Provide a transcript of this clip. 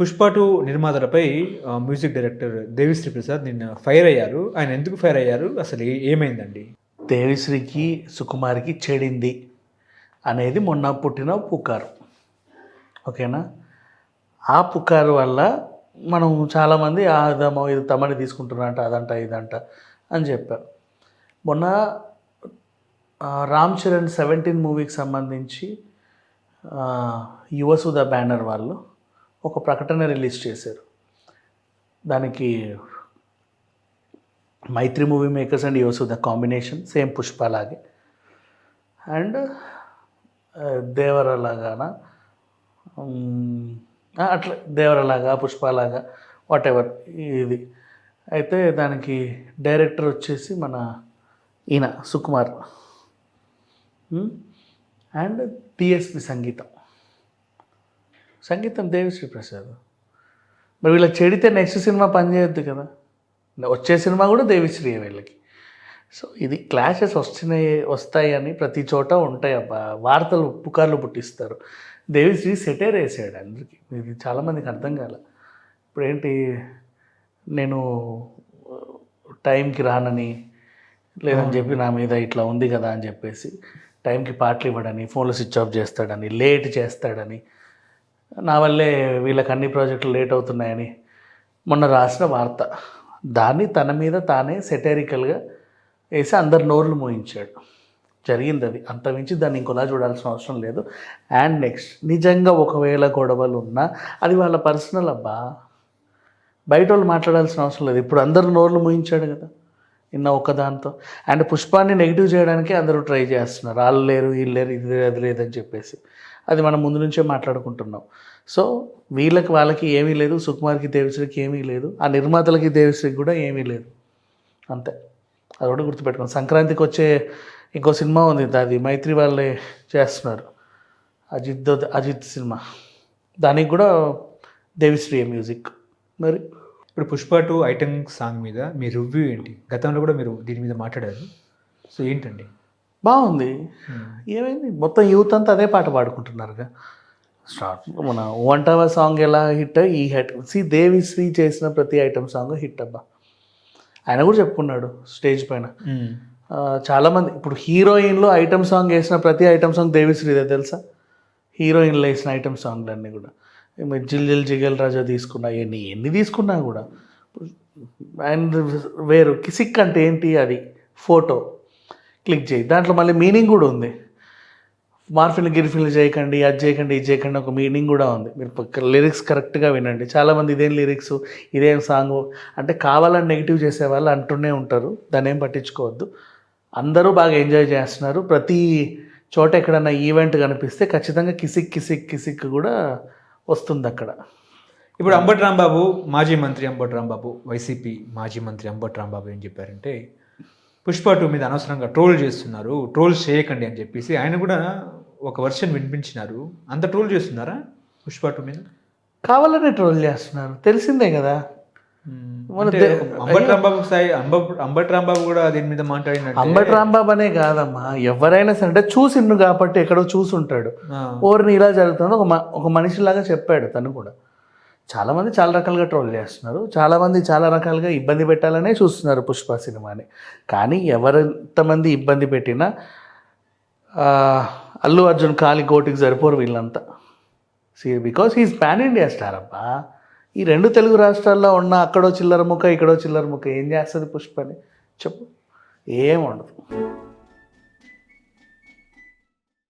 Pushpa two నిర్మాతలపై music director Devi Sri Prasad నిన్న fire అయ్యారు. ఆయన ఎందుకు ఫైర్ అయ్యారు? అసలు ఏమైందండి? దేవిశ్రీకి సుకుమార్కి చెడింది అనేది మొన్న పుట్టిన పుకారు. ఓకేనా? ఆ పుకారు వల్ల మనం చాలామంది "ఆ, ఇది తమని తీసుకుంటున్నారంట అదంట ఇదంట అని చెప్పారు. మొన్న రామ్ చరణ్ సెవెంటీన్ మూవీకి సంబంధించి యువసుధ బ్యానర్ వాళ్ళు ఒక ప్రకటన రిలీజ్ చేశారు. దానికి Mythri movie makers and Yuvasudha combination same Pushpa లాగే. అండ్ దేవరలాగాన అట్లా దేవరలాగా పుష్పలాగా వాట్ ఎవర్ ఇది. అయితే దానికి డైరెక్టర్ వచ్చేసి మన ఈయన సుకుమార్. అండ్ టిఎస్పి సంగీతం. సంగీతం దేవిశ్రీ ప్రసాద్ మరి వీళ్ళకి చెడితే నెక్స్ట్ సినిమా పనిచేయొద్దు కదా. వచ్చే సినిమా కూడా దేవిశ్రీ వీళ్ళకి. సో ఇది క్లాషెస్ వస్తున్నాయి వస్తాయి అని ప్రతి చోట ఉంటాయి అబ్బా. వార్తలు పుకార్లు పుట్టిస్తారు. దేవిశ్రీ సెటైర్ వేసాడు అందరికీ. ఇది చాలామందికి అర్థం కాల. ఇప్పుడు ఏంటి నేను టైంకి రానని లేదని చెప్పి నా మీద ఇట్లా ఉంది కదా అని చెప్పేసి టైంకి పాటలు ఇవ్వడని ఫోన్లో స్విచ్ ఆఫ్ చేస్తాడని లేట్ చేస్తాడని నా వల్లే వీళ్ళకి అన్ని ప్రాజెక్టులు లేట్ అవుతున్నాయని మొన్న రాసిన వార్త. దాన్ని తన మీద తానే సెటరికల్గా వేసి అందరు నోర్లు మోయించాడు. జరిగింది అది. అంతమించి దాన్ని ఇంకోలా చూడాల్సిన అవసరం లేదు. అండ్ నెక్స్ట్ నిజంగా ఒకవేళ గొడవలు ఉన్నా అది వాళ్ళ పర్సనల్ అబ్బా. బయట వాళ్ళు మాట్లాడాల్సిన అవసరం లేదు. ఇప్పుడు అందరు నోర్లు మూయించాడు కదా. నిన్న ఒక్కదాంతో అండ్ పుష్పాన్ని నెగిటివ్ చేయడానికి అందరూ ట్రై చేస్తున్నారు. వాళ్ళు లేరు వీళ్ళు లేరు ఇది లేదు అది లేదని చెప్పేసి. అది మనం ముందు నుంచే మాట్లాడుకుంటున్నాం. సో వీళ్ళకి వాళ్ళకి ఏమీ లేదు సుకుమార్కి దేవిశ్రీకి ఏమీ లేదు ఆ నిర్మాతలకి దేవిశ్రీకి కూడా ఏమీ లేదు. అంతే. అది కూడా గుర్తుపెట్టుకోండి. సంక్రాంతికి వచ్చే ఇంకో సినిమా ఉంది అది మైత్రి వాళ్ళే చేస్తున్నారు. అజిత్ అజిత్ సినిమా. దానికి కూడా దేవిశ్రీ మ్యూజిక్. మరి? ఇప్పుడు పుష్ప టూ ఐటమ్ సాంగ్ మీద మీ రివ్యూ ఏంటి? గతంలో కూడా మీరు దీని మీద మాట్లాడారు. సో ఏంటండి? బాగుంది. ఏమైంది? మొత్తం యూత్ అంతా అదే పాట పాడుకుంటున్నారుగా. స్టార్ట్ మన వంటవ సాంగ్ ఎలా హిట్ ఈ హిట్ సి దేవిశ్రీ చేసిన ప్రతి ఐటమ్ సాంగ్ హిట్ అబ్బా. ఆయన కూడా చెప్పుకున్నాడు స్టేజ్ పైన. ఆ, చాలామంది ఇప్పుడు హీరోయిన్లో ఐటమ్ సాంగ్ వేసిన ప్రతి ఐటమ్ సాంగ్ దేవిశ్రీదే తెలుసా? హీరోయిన్లో వేసిన ఐటమ్ సాంగ్లు అన్నీ కూడా. మీరు జిల్ జిల్ జిగల్ రాజా తీసుకున్నా ఎన్ని ఎన్ని తీసుకున్నా కూడా. అండ్ వేరు కిసిక్ అంటే ఏంటి అది? ఫోటో క్లిక్ చేయి. దాంట్లో మళ్ళీ మీనింగ్ కూడా ఉంది. మార్ఫిన్లు గిరిఫిన్లు చేయకండి అది చేయకండి ఇది చేయకండి ఒక మీనింగ్ కూడా ఉంది. మీరు లిరిక్స్ కరెక్ట్గా వినండి. చాలామంది ఇదేం లిరిక్స్ ఇదేం సాంగ్ అంటే కావాలని నెగిటివ్ చేసే వాళ్ళు అంటూనే ఉంటారు. దాన్ని ఏం పట్టించుకోవద్దు. అందరూ బాగా ఎంజాయ్ చేస్తున్నారు. ప్రతి చోట ఎక్కడన్నా ఈవెంట్ కనిపిస్తే ఖచ్చితంగా కిసిక్ కిసిక్ కిసిక్ కూడా వస్తుంది అక్కడ. ఇప్పుడు అంబటి రాంబాబు మాజీ మంత్రి అంబటి రాంబాబు వైసీపీ మాజీ మంత్రి అంబటి రాంబాబు ఏం చెప్పారంటే పుష్ప టూ మీద అనవసరంగా ట్రోల్ చేస్తున్నారు. ట్రోల్ చేయకండి అని చెప్పేసి ఆయన కూడా ఒక వర్షన్ వినిపించినారు. అంత ట్రోల్ చేస్తున్నారా పుష్ప టూ మీద? కావాలనే ట్రోల్ చేస్తున్నారు. తెలిసిందే కదా. అంబటి రాంబాబు సాయి అంబ- అంబటి రాంబాబు కూడా దీని మీద మాట్లాడినట్టు. అంబటి రాంబాబు అనే కాదమ్మా. ఎవరైనా సరే అంటే చూసిండు కాబట్టి ఎక్కడో చూసుంటాడు. ఓరిని ఇలా జరుగుతుంది ఒక మనిషిలాగా చెప్పాడు తను కూడా. చాలామంది చాలా రకాలుగా ట్రోల్ చేస్తున్నారు. చాలామంది చాలా రకాలుగా ఇబ్బంది పెట్టాలనే చూస్తున్నారు పుష్ప సినిమాని. కానీ ఎవరెంతమంది ఇబ్బంది పెట్టినా అల్లు అర్జున్ కాలి కోటికి సరిపోరు వీళ్ళంతా. See because he's pan India star అబ్బా. ఈ రెండు తెలుగు రాష్ట్రాల్లో ఉన్న అక్కడో చిల్లర ముక్క ఇక్కడో చిల్లర ముక్క ఏం చేస్తుంది పుష్పని? చెప్పు. ఏం ఉండదు.